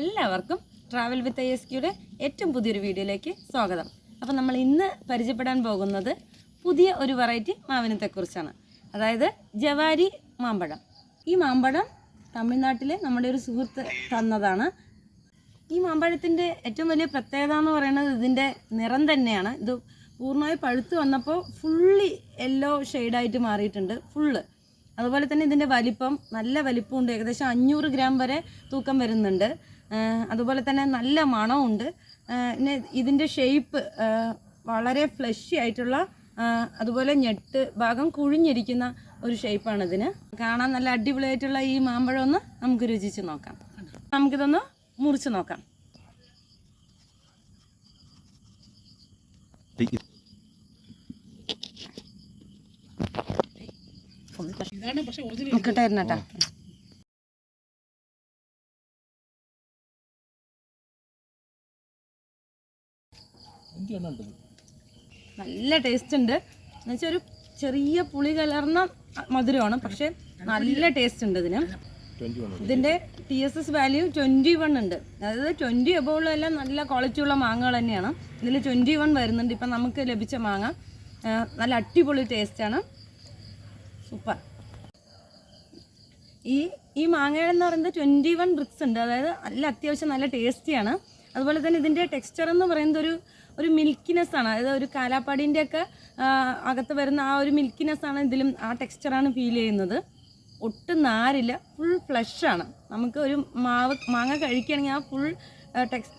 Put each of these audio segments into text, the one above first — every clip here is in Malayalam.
എല്ലാവർക്കും ട്രാവൽ വിത്ത് ഐ എസ് ക്യൂടെ ഏറ്റവും പുതിയൊരു വീഡിയോയിലേക്ക് സ്വാഗതം. അപ്പോൾ നമ്മൾ ഇന്ന് പരിചയപ്പെടാൻ പോകുന്നത് പുതിയ ഒരു വെറൈറ്റി മാവിനത്തെക്കുറിച്ചാണ്. അതായത് ജവാരി മാമ്പഴം. ഈ മാമ്പഴം തമിഴ്നാട്ടിലെ നമ്മുടെ ഒരു സുഹൃത്ത് തന്നതാണ്. ഈ മാമ്പഴത്തിന്റെ ഏറ്റവും വലിയ പ്രത്യേകത എന്ന് പറയുന്നത് ഇതിന്റെ നിറം തന്നെയാണ്. ഇത് പൂർണമായി പഴുത്ത് വന്നപ്പോൾ ഫുള്ളി യെല്ലോ ഷെയ്ഡായിട്ട് മാറിയിട്ടുണ്ട് ഫുള്ള് അതുപോലെ തന്നെ ഇതിന്റെ വലിപ്പം നല്ല വലിപ്പമുണ്ട്. ഏകദേശം അഞ്ഞൂറ് ഗ്രാം വരെ തൂക്കം വരുന്നുണ്ട്. അതുപോലെ തന്നെ നല്ല മണമുണ്ട്. പിന്നെ ഇതിന്റെ ഷേപ്പ് വളരെ ഫ്ലഷി ആയിട്ടുള്ള അതുപോലെ ഞെട്ട് ഭാഗം കുഴിഞ്ഞിരിക്കുന്ന ഒരു ഷേപ്പാണ് ഇതിന്. കാണാൻ നല്ല അടിപൊളിയായിട്ടുള്ള ഈ മാമ്പഴം ഒന്ന് നമുക്ക് രുചിച്ച് നോക്കാം. നമുക്കിതൊന്ന് മുറിച്ച് നോക്കാം. നോക്കട്ടെ ഇരുന്നട്ടാ. നല്ല ടേസ്റ്റ് ഉണ്ട്. എന്നുവെച്ചാൽ ഒരു ചെറിയ പുളി കലർന്ന മധുരമാണ്. പക്ഷെ നല്ല ടേസ്റ്റ് ഉണ്ട് ഇതിന്. ഇതിന്റെ T S S value twenty one ഉണ്ട്. അതായത് ട്വന്റി എബോ എല്ലാം നല്ല ക്വാളിറ്റി ഉള്ള മാങ്ങകൾ തന്നെയാണ്. ഇതിൽ ട്വന്റി വൺ വരുന്നുണ്ട്. ഇപ്പം നമുക്ക് ലഭിച്ച മാങ്ങ നല്ല അടിപൊളി ആണ്. സൂപ്പർ. ഈ ഈ മാങ്ങ എന്ന് പറയുന്നത് ട്വന്റി വൺ ബ്രിക്സ് ഉണ്ട്. അതായത് നല്ല അത്യാവശ്യം നല്ല ടേസ്റ്റിയാണ് അതുപോലെ തന്നെ ഇതിൻ്റെ ടെക്സ്ചർ എന്ന് പറയുന്നത് ഒരു ഒരു മിൽക്കിനെസ് ആണ് അതായത് ഒരു കാലാപ്പാടിൻ്റെ ഒക്കെ അകത്ത് വരുന്ന ആ ഒരു മിൽക്കിനെസ് ആണ് ഇതിലും ആ ടെക്സ്ചറാണ് ഫീൽ ചെയ്യുന്നത് ഒട്ടും നാരില്ല ഫുൾ ഫ്ലഷാണ് നമുക്ക് ഒരു മാവ് മാങ്ങ കഴിക്കുകയാണെങ്കിൽ ആ ഫുൾ ടെക്സ്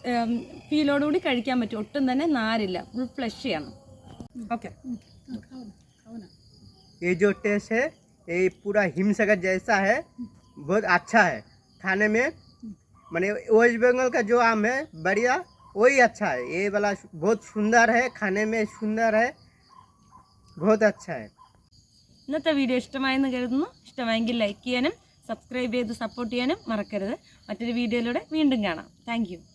ഫീലോടുകൂടി കഴിക്കാൻ പറ്റും ഒട്ടും തന്നെ നാരില്ല ഫുൾ ഫ്ലഷിയാണ് ഓക്കെ ये जो टेस्ट है ये पूरा हिमसागर जैसा है बहुत अच्छा है खाने में माने वेस्ट बंगाल का जो आम है बढ़िया वही अच्छा है ये वाला बहुत सुंदर है खाने में सुंदर है बहुत अच्छा है ഇന്നത്തെ വീഡിയോ ഇഷ്ടമായെന്ന് കരുതുന്നു ഇഷ്ടമായെങ്കിൽ ലൈക്ക് ചെയ്യാനും സബ്സ്ക്രൈബ് ചെയ്ത് സപ്പോർട്ട് ചെയ്യാനും മറക്കരുത് മറ്റൊരു വീഡിയോയിലൂടെ വീണ്ടും കാണാം താങ്ക്